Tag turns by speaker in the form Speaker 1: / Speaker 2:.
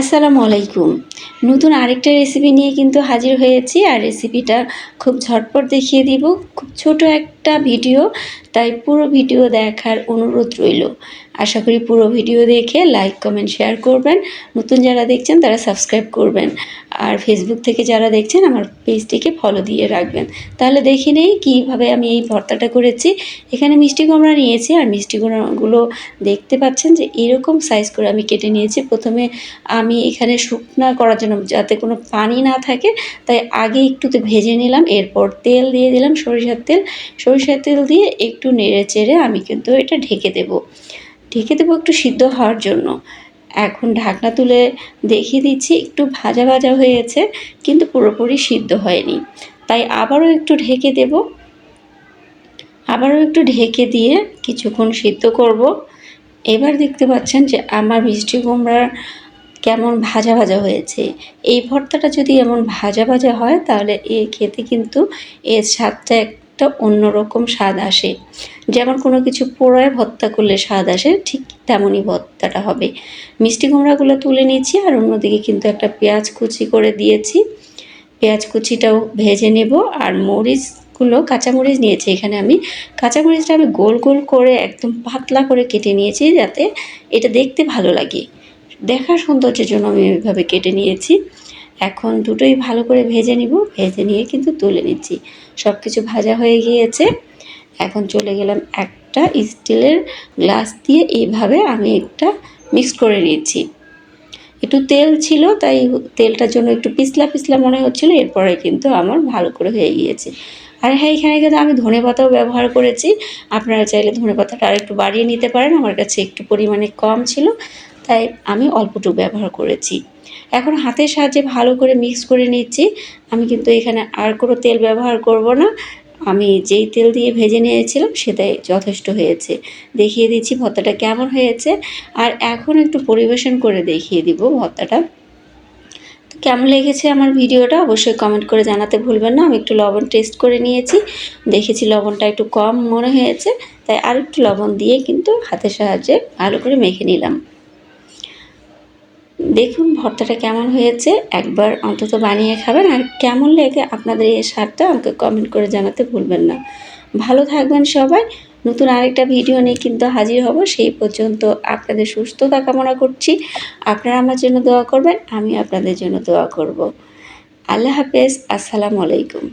Speaker 1: আসসালামু আলাইকুম। নতুন আরেকটা রেসিপি নিয়ে কিন্তু হাজির হয়েছি আর রেসিপিটা খুব ঝটপট দেখিয়ে দিব। খুব ছোট একটা ভিডিও, তাই পুরো ভিডিও দেখার অনুরোধ রইল। আশা করি পুরো ভিডিও দেখে লাইক কমেন্ট শেয়ার করবেন। নতুন যারা দেখছেন তারা সাবস্ক্রাইব করবেন। আর ফেসবুক থেকে যারা দেখছেন, আমার পেজটিকে ফলো দিয়ে রাখবেন। তাহলে দেখে নেই কীভাবে আমি এই ভর্তাটা করেছি। এখানে মিষ্টি কুমড়া নিয়েছি, আর মিষ্টি কুমড়াগুলো দেখতে পাচ্ছেন যে এরকম সাইজ করে আমি কেটে নিয়েছি। প্রথমে আমি এখানে শুকনা করার জন্য যাতে কোনো পানি না থাকে, তাই আগে একটুতে ভেজে নিলাম, এরপর তেল দিয়ে দিলাম সরিষার তেল। সরিষার তেল দিয়ে একটু নেড়ে চেড়ে আমি কিন্তু এটা ঢেকে দেব। ঢেকে দেবো একটু সিদ্ধ হওয়ার জন্য। এখন ঢাকনা তুলে দেখিয়ে দিচ্ছি, একটু ভাজা ভাজা হয়েছে, কিন্তু পুরোপুরি সিদ্ধ হয়নি। তাই আবারও একটু ঢেকে দেব। আবারও একটু ঢেকে দিয়ে কিছুক্ষণ সিদ্ধ করব। এবার দেখতে পাচ্ছেন যে আমার মিষ্টি কুমড়ার কেমন ভাজা ভাজা হয়েছে। এই ভর্তাটা যদি এমন ভাজা ভাজা হয়, তাহলে এ খেতে কিন্তু এর স্বাদটা একটা অন্যরকম স্বাদ আসে। যেমন কোনো কিছু পোড়ায় ভর্তা করলে স্বাদ আসে, ঠিক তেমনই ভর্তাটা হবে। মিষ্টি কুমড়াগুলো তুলে নিয়েছি আর অন্যদিকে কিন্তু একটা পেঁয়াজ কুচি করে দিয়েছি। পেঁয়াজ কুচিটাও ভেজে নেব আর মরিচগুলো, কাঁচামরিচ নিয়েছি। এখানে আমি কাঁচামরিচটা আমি গোল গোল করে একদম পাতলা করে কেটে নিয়েছি যাতে এটা দেখতে ভালো লাগে। দেখার সৌন্দর্যের জন্য আমি ওইভাবে কেটে নিয়েছি। এখন দুটোই ভালো করে ভেজে নিব। ভেজে নিয়ে কিন্তু তুলে নিচ্ছি। সব কিছু ভাজা হয়ে গিয়েছে। এখন চলে গেলাম একটা স্টিলের গ্লাস দিয়ে এইভাবে আমি একটা মিক্স করে নিয়েছি। একটু তেল ছিল, তাই তেলটার জন্য একটু পিছলা পিছলা মনে হচ্ছিল, এরপরে কিন্তু আমার ভালো করে হয়ে গিয়েছে। আর হ্যাঁ এখানে কিন্তু আমি ধনে পাতাও ব্যবহার করেছি। আপনারা চাইলে ধনে পাতাটা আর একটু বাড়িয়ে নিতে পারেন। আমার কাছে একটু পরিমাণে কম ছিল। তাই আমি অল্পটুকু ব্যবহার করেছি। এখন হাতের সাহায্যে ভালো করে মিক্স করে নিচ্ছি। আমি কিন্তু এখানে আর কোনো তেল ব্যবহার করব না। আমি যেই তেল দিয়ে ভেজে নিয়েছিলাম সেটাই যথেষ্ট হয়েছে। দেখিয়ে দিচ্ছি ভর্তাটা কেমন হয়েছে। আর এখন একটু পরিবেশন করে দেখিয়ে দিব ভর্তাটা। কেমন লেগেছে আমার ভিডিওটা অবশ্যই কমেন্ট করে জানাতে ভুলবেন না। আমি একটু লবণ টেস্ট করে নিয়েছি। দেখেছি লবণটা একটু কম মনে হয়েছে। তাই আর একটু লবণ দিয়ে কিন্তু হাতের সাহায্যে ভালো করে মেখে নিলাম। দেখুন ভর্তাটা কেমন হয়েছে। একবার অন্তত বানিয়ে খাবেন। আর কেমন লেগে আপনাদের এই স্বাদটা আমাকে কমেন্ট করে জানাতে ভুলবেন না। ভালো থাকবেন সবাই। নতুন আরেকটা ভিডিও নিয়ে কিন্তু হাজির হব। সেই পর্যন্ত আপনাদের সুস্থতা কামনা করছি। আপনারা আমার জন্য দোয়া করবেন আমি আপনাদের জন্য দোয়া করব। আল্লাহ হাফেজ। আসসালামু আলাইকুম।